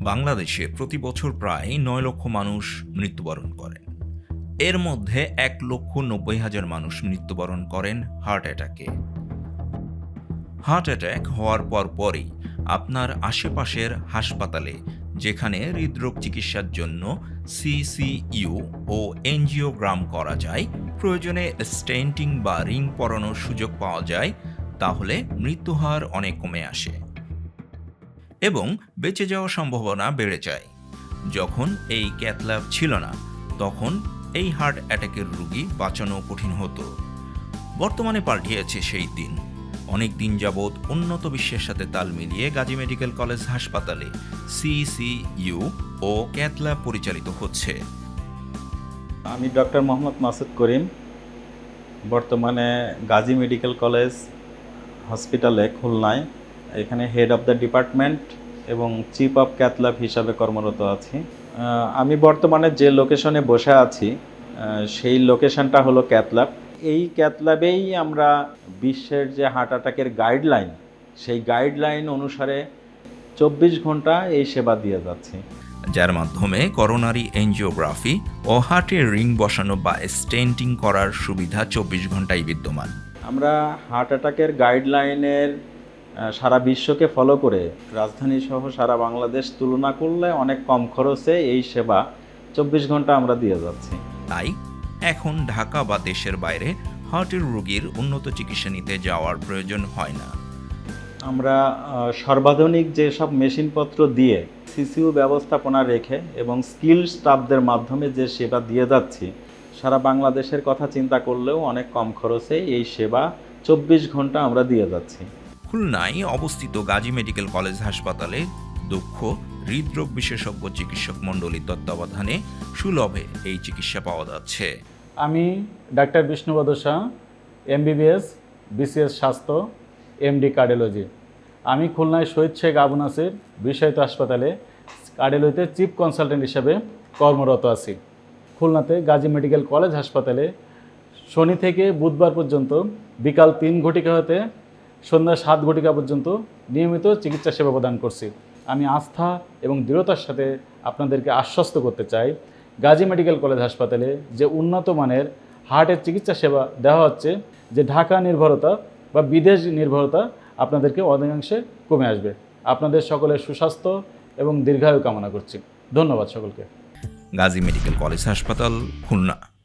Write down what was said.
বাংলাদেশে প্রতি বছর প্রায় নয় লক্ষ মানুষ মৃত্যুবরণ করেন। এর মধ্যে এক লক্ষ নব্বই হাজার মানুষ মৃত্যুবরণ করেন হার্ট অ্যাটাকে। হার্ট অ্যাটাক হওয়ার পর পরই আপনার আশেপাশের হাসপাতালে, যেখানে হৃদরোগ চিকিৎসার জন্য সিসিইউ ও এনজিওগ্রাম করা যায়, প্রয়োজনে স্টেন্টিং বা রিং পরানোর সুযোগ পাওয়া যায়, তাহলে মৃত্যুহার অনেক কমে আসে। এবং বেঁচে যাওয়ার সম্ভাবনা বেড়ে যায়। যখন এই ক্যাথল্যাব ছিল না, তখন এই হার্ট অ্যাটাকের রোগী বাঁচানো কঠিন হতো। বর্তমানে পাল্টিয়েছে সেই দিন। অনেক দিন যাবৎ উন্নত বিশ্বের সাথে তাল মিলিয়ে গাজী মেডিকেল কলেজ হাসপাতালে সিসিইউ ও ক্যাথল্যাব পরিচালিত হচ্ছে। আমি ডক্টর মোহাম্মদ মাসুদ করিম। বর্তমানে গাজী মেডিকেল কলেজ হসপিটালে খুলনায়। এখানে হেড অফ দ্য ডিপার্টমেন্ট এবং চিফ অফ ক্যাথল্যাব হিসাবে কর্মরত আছি। আমি বর্তমানে যে লোকেশনে বসে আছি সেই লোকেশনটা হলো ক্যাথল্যাব এই ক্যাথল্যাবেই আমরা বিশ্বের যে হার্ট অ্যাটাকের গাইডলাইন সেই গাইডলাইন অনুসারে চব্বিশ ঘণ্টা এই সেবা দিয়ে যাচ্ছি। যার মাধ্যমে করোনারি এনজিওগ্রাফি ও হার্টের রিং বসানো বা স্টেন্টিং করার সুবিধা চব্বিশ ঘন্টায় বিদ্যমান। আমরা হার্ট অ্যাটাকের গাইডলাইনের সারা বিশ্বকে ফলো করে রাজধানী সহ সারা বাংলাদেশ তুলনা করলে অনেক কম খরচে এই সেবা চব্বিশ ঘণ্টা আমরা দিয়ে যাচ্ছি। তাই এখন ঢাকা বা দেশের বাইরে হার্টের রোগীর উন্নত চিকিৎসা নিতে যাওয়ার প্রয়োজন হয় না। আমরা সর্বাধুনিক যেসব মেশিনপত্র দিয়ে সিসিউ ব্যবস্থাপনা রেখে এবং স্কিল স্টাফদের মাধ্যমে যে সেবা দিয়ে যাচ্ছি সারা বাংলাদেশের কথা চিন্তা করলেও অনেক কম খরচে এই সেবা চব্বিশ ঘণ্টা আমরা দিয়ে যাচ্ছি। খুলনায় অবস্থিত গাজী মেডিকেল কলেজ হাসপাতালে দক্ষ হৃদরোগ বিশেষজ্ঞ চিকিৎসক মণ্ডলীর তত্ত্বাবধানে সুলভে এই চিকিৎসা পাওয়া যাচ্ছে। আমি doctor Bishnupada Shah, MBBS, BCS স্বাস্থ্য, এমডি কার্ডিওলজি। আমি খুলনায় শহীদ শেখ আবু নাসির বিষয়িত হাসপাতালে কার্ডিওলজিতে চিফ কনসালটেন্ট হিসেবে কর্মরত আছি। খুলনাতে গাজী মেডিকেল কলেজ হাসপাতালে শনি থেকে বুধবার পর্যন্ত বিকাল তিন ঘটিকা হতে সন্ধ্যা সাত ঘটিকা পর্যন্ত নিয়মিত চিকিৎসা সেবা প্রদান করছি। আমি আস্থা এবং দৃঢ়তার সাথে আপনাদেরকে আশ্বস্ত করতে চাই, গাজী মেডিকেল কলেজ হাসপাতালে যে উন্নত মানের হার্টের চিকিৎসা সেবা দেওয়া হচ্ছে, যে ঢাকা নির্ভরতা বা বিদেশ নির্ভরতা আপনাদেরকে অধিকাংশে কমে আসবে। আপনাদের সকলের সুস্বাস্থ্য এবং দীর্ঘায়ু কামনা করছি। ধন্যবাদ সকলকে। গাজী মেডিকেল কলেজ হাসপাতাল, খুলনা।